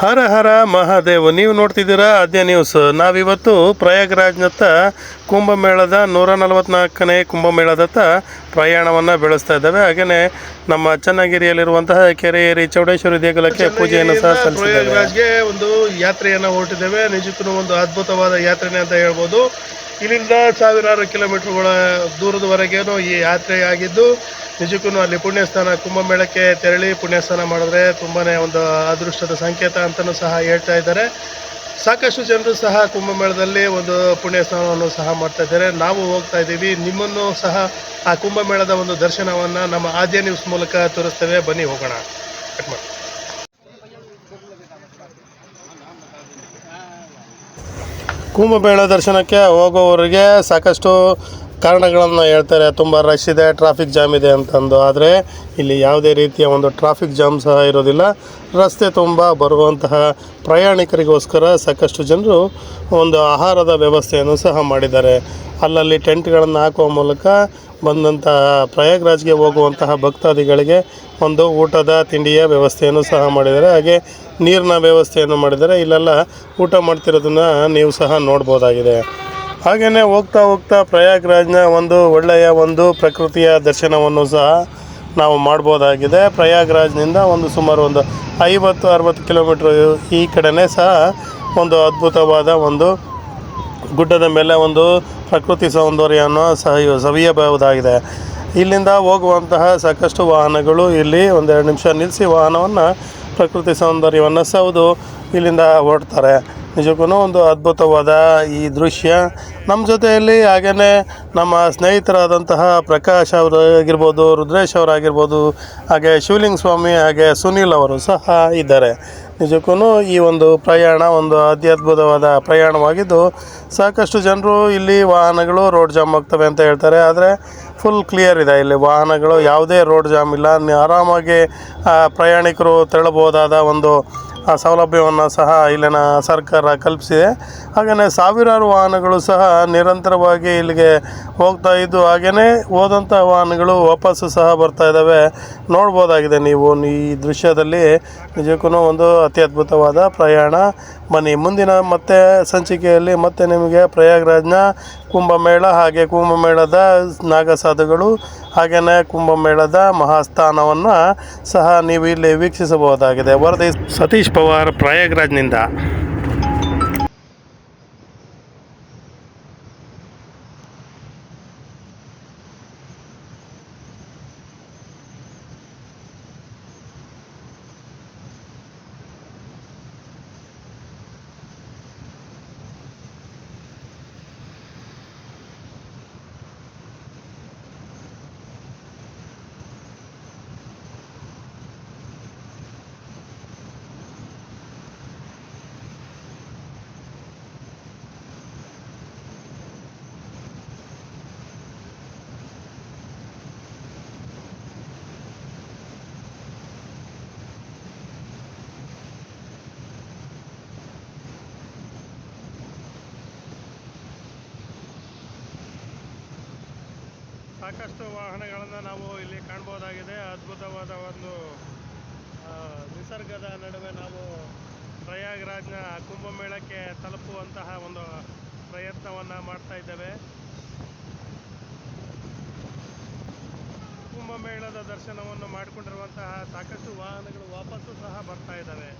ಹರ ಹರ ಮಹಾದೇವ್ ನೀವು ನೋಡ್ತಿದ್ದೀರಾ ಅದೇ ನ್ಯೂಸ್ ನಾವಿವತ್ತು ಪ್ರಯಾಗ್ರಾಜ್ನತ್ತ ಕುಂಭಮೇಳದ ನೂರ ನಲವತ್ನಾಲ್ಕನೇ ಕುಂಭಮೇಳದತ್ತ ಪ್ರಯಾಣವನ್ನು ಬೆಳೆಸ್ತಾ ಇದ್ದೇವೆ. ಹಾಗೆಯೇ ನಮ್ಮ ಚನ್ನಗಿರಿಯಲ್ಲಿರುವಂತಹ ಕೆರೆ ಏರಿ ಚೌಡೇಶ್ವರಿ ದೇಗುಲಕ್ಕೆ ಪೂಜೆಯನ್ನು ಸಹ ಸಲ್ಲಿಸಿದ್ದೇವೆ. ಪ್ರಯಾಗ್ರಾಜ್ಗೆ ಒಂದು ಯಾತ್ರೆಯನ್ನು ಹೊರಟಿದ್ದೇವೆ. ನಿಜಕ್ಕೂ ಒಂದು ಅದ್ಭುತವಾದ ಯಾತ್ರೆನೇ ಅಂತ ಹೇಳ್ಬೋದು. ಇಲ್ಲಿಂದ ಸಾವಿರಾರು ಕಿಲೋಮೀಟರ್ಗಳ ದೂರದವರೆಗೇನು ಈ ಯಾತ್ರೆ ಆಗಿದ್ದು ನಿಜಕ್ಕೂ ಅಲ್ಲಿ ಪುಣ್ಯಸ್ಥಾನ ಕುಂಭಮೇಳಕ್ಕೆ ತೆರಳಿ ಪುಣ್ಯಸ್ನಾನ ಮಾಡಿದ್ರೆ ತುಂಬಾನೇ ಒಂದು ಅದೃಷ್ಟದ ಸಂಕೇತ ಅಂತಲೂ ಸಹ ಹೇಳ್ತಾ ಇದ್ದಾರೆ. ಸಾಕಷ್ಟು ಜನರು ಸಹ ಕುಂಭಮೇಳದಲ್ಲಿ ಒಂದು ಪುಣ್ಯ ಸ್ನಾನವನ್ನು ಸಹ ಮಾಡ್ತಾ ಇದ್ದಾರೆ. ನಾವು ಹೋಗ್ತಾ ಇದ್ದೀವಿ. ನಿಮ್ಮನ್ನು ಸಹ ಆ ಕುಂಭಮೇಳದ ಒಂದು ದರ್ಶನವನ್ನು ನಮ್ಮ ಆದ್ಯ ನ್ಯೂಸ್ ಮೂಲಕ ತೋರಿಸ್ತೇವೆ. ಬನ್ನಿ ಹೋಗೋಣ. ಕಟ್ ಮಾಡಿ ಕುಂಭಮೇಳ ದರ್ಶನಕ್ಕೆ ಹೋಗೋವರಿಗೆ ಸಾಕಷ್ಟು ಕಾರಣಗಳನ್ನು ಹೇಳ್ತಾರೆ, ತುಂಬ ರಶ್ ಇದೆ ಟ್ರಾಫಿಕ್ ಜಾಮ್ ಇದೆ ಅಂತಂದು. ಆದರೆ ಇಲ್ಲಿ ಯಾವುದೇ ರೀತಿಯ ಒಂದು ಟ್ರಾಫಿಕ್ ಜಾಮ್ ಸಹ ಇರೋದಿಲ್ಲ. ರಸ್ತೆ ತುಂಬ ಬರುವಂತಹ ಪ್ರಯಾಣಿಕರಿಗೋಸ್ಕರ ಸಾಕಷ್ಟು ಜನರು ಒಂದು ಆಹಾರದ ವ್ಯವಸ್ಥೆಯನ್ನು ಸಹ ಮಾಡಿದ್ದಾರೆ. ಅಲ್ಲಲ್ಲಿ ಟೆಂಟ್ಗಳನ್ನು ಹಾಕುವ ಮೂಲಕ ಬಂದಂತಹ ಪ್ರಯಾಗ್ರಾಜ್ಗೆ ಹೋಗುವಂತಹ ಭಕ್ತಾದಿಗಳಿಗೆ ಒಂದು ಊಟದ ತಿಂಡಿಯ ವ್ಯವಸ್ಥೆಯನ್ನು ಸಹ ಮಾಡಿದ್ದಾರೆ. ಹಾಗೆ ನೀರಿನ ವ್ಯವಸ್ಥೆಯನ್ನು ಮಾಡಿದ್ದಾರೆ. ಇಲ್ಲೆಲ್ಲ ಊಟ ಮಾಡ್ತಿರೋದನ್ನು ನೀವು ಸಹ ನೋಡ್ಬೋದಾಗಿದೆ. ಹಾಗೆಯೇ ಹೋಗ್ತಾ ಹೋಗ್ತಾ ಪ್ರಯಾಗ್ರಾಜ್ನ ಒಂದು ಒಳ್ಳೆಯ ಒಂದು ಪ್ರಕೃತಿಯ ದರ್ಶನವನ್ನು ಸಹ ನಾವು ಮಾಡ್ಬೋದಾಗಿದೆ. ಪ್ರಯಾಗ್ರಾಜ್ನಿಂದ ಒಂದು ಸುಮಾರು ಒಂದು ಐವತ್ತು, ಅರವತ್ತು ಕಿಲೋಮೀಟ್ರ್ ಈ ಕಡೆನೇ ಸಹ ಒಂದು ಅದ್ಭುತವಾದ ಒಂದು ಗುಡ್ಡದ ಮೇಲೆ ಒಂದು ಪ್ರಕೃತಿ ಸೌಂದರ್ಯವನ್ನು ಸಹ ಸವಿಯಬಹುದಾಗಿದೆ. ಇಲ್ಲಿಂದ ಹೋಗುವಂತಹ ಸಾಕಷ್ಟು ವಾಹನಗಳು ಇಲ್ಲಿ ಒಂದೆರಡು ನಿಮಿಷ ನಿಲ್ಲಿಸಿ ವಾಹನವನ್ನು ಪ್ರಕೃತಿ ಸೌಂದರ್ಯವನ್ನು ಸವಿದು ಇಲ್ಲಿಂದ ಹೊರಡ್ತಾರೆ. ನಿಜಕ್ಕೂ ಒಂದು ಅದ್ಭುತವಾದ ಈ ದೃಶ್ಯ. ನಮ್ಮ ಜೊತೆಯಲ್ಲಿ ಹಾಗೆಯೇ ನಮ್ಮ ಸ್ನೇಹಿತರಾದಂತಹ ಪ್ರಕಾಶ್ ಅವರಾಗಿರ್ಬೋದು, ರುದ್ರೇಶ್ ಅವರಾಗಿರ್ಬೋದು, ಹಾಗೆ ಶಿವಲಿಂಗ ಸ್ವಾಮಿ, ಹಾಗೆ ಸುನೀಲ್ ಅವರು ಸಹ ಇದ್ದಾರೆ. ನಿಜಕ್ಕೂ ಈ ಒಂದು ಪ್ರಯಾಣ ಒಂದು ಅತ್ಯದ್ಭುತವಾದ ಪ್ರಯಾಣವಾಗಿದ್ದು, ಸಾಕಷ್ಟು ಜನರು ಇಲ್ಲಿ ವಾಹನಗಳು ರೋಡ್ ಜಾಮ್ ಆಗ್ತವೆ ಅಂತ ಹೇಳ್ತಾರೆ. ಆದರೆ ಫುಲ್ ಕ್ಲಿಯರ್ ಇದೆ ಇಲ್ಲಿ ವಾಹನಗಳು ಯಾವುದೇ ರೋಡ್ ಜಾಮ್ ಇಲ್ಲ. ಆರಾಮಾಗಿ ಪ್ರಯಾಣಿಕರು ತೆರಳಬಹುದಾದ ಒಂದು ಆ ಸೌಲಭ್ಯವನ್ನು ಸಹ ಇಲ್ಲಿನ ಸರ್ಕಾರ ಕಲ್ಪಿಸಿದೆ. ಹಾಗೆಯೇ ಸಾವಿರಾರು ವಾಹನಗಳು ಸಹ ನಿರಂತರವಾಗಿ ಇಲ್ಲಿಗೆ ಹೋಗ್ತಾ ಇದ್ದು ಹಾಗೆಯೇ ಹೋದಂಥ ವಾಹನಗಳು ವಾಪಸ್ಸು ಸಹ ಬರ್ತಾ ಇದ್ದಾವೆ. ನೋಡ್ಬೋದಾಗಿದೆ ನೀವು ಈ ದೃಶ್ಯದಲ್ಲಿ. ನಿಜಕ್ಕೂ ಒಂದು ಅತ್ಯದ್ಭುತವಾದ ಪ್ರಯಾಣ. ಬನ್ನಿ, ಮುಂದಿನ ಮತ್ತೆ ಸಂಚಿಕೆಯಲ್ಲಿ ಮತ್ತೆ ನಿಮಗೆ ಪ್ರಯಾಗ್ರಾಜ್ನ ಕುಂಭಮೇಳ ಹಾಗೆ ಕುಂಭಮೇಳದ ನಾಗಸಾಧುಗಳು ಹಾಗೆಯೇ ಕುಂಭಮೇಳದ ಮಹಾಸ್ಥಾನವನ್ನು ಸಹ ನೀವು ಇಲ್ಲಿ ವೀಕ್ಷಿಸಬಹುದಾಗಿದೆ. ವರದಿ ಸತೀಶ್ ಪವಾರ್ ಪ್ರಯಾಗ್ರಾಜ್ನಿಂದ. ಸಾಕಷ್ಟು ವಾಹನಗಳನ್ನು ನಾವು ಇಲ್ಲಿ ಕಾಣ್ಬೋದಾಗಿದೆ. ಅದ್ಭುತವಾದ ಒಂದು ನಿಸರ್ಗದ ನಡುವೆ ನಾವು ಪ್ರಯಾಗ್ರಾಜ್ನ ಕುಂಭಮೇಳಕ್ಕೆ ತಲುಪುವಂತಹ ಒಂದು ಪ್ರಯತ್ನವನ್ನು ಮಾಡ್ತಾ ಇದ್ದೇವೆ. ಕುಂಭಮೇಳದ ದರ್ಶನವನ್ನು ಮಾಡಿಕೊಂಡಿರುವಂತಹ ಸಾಕಷ್ಟು ವಾಹನಗಳು ವಾಪಸ್ಸು ಸಹ ಬರ್ತಾ ಇದ್ದಾವೆ.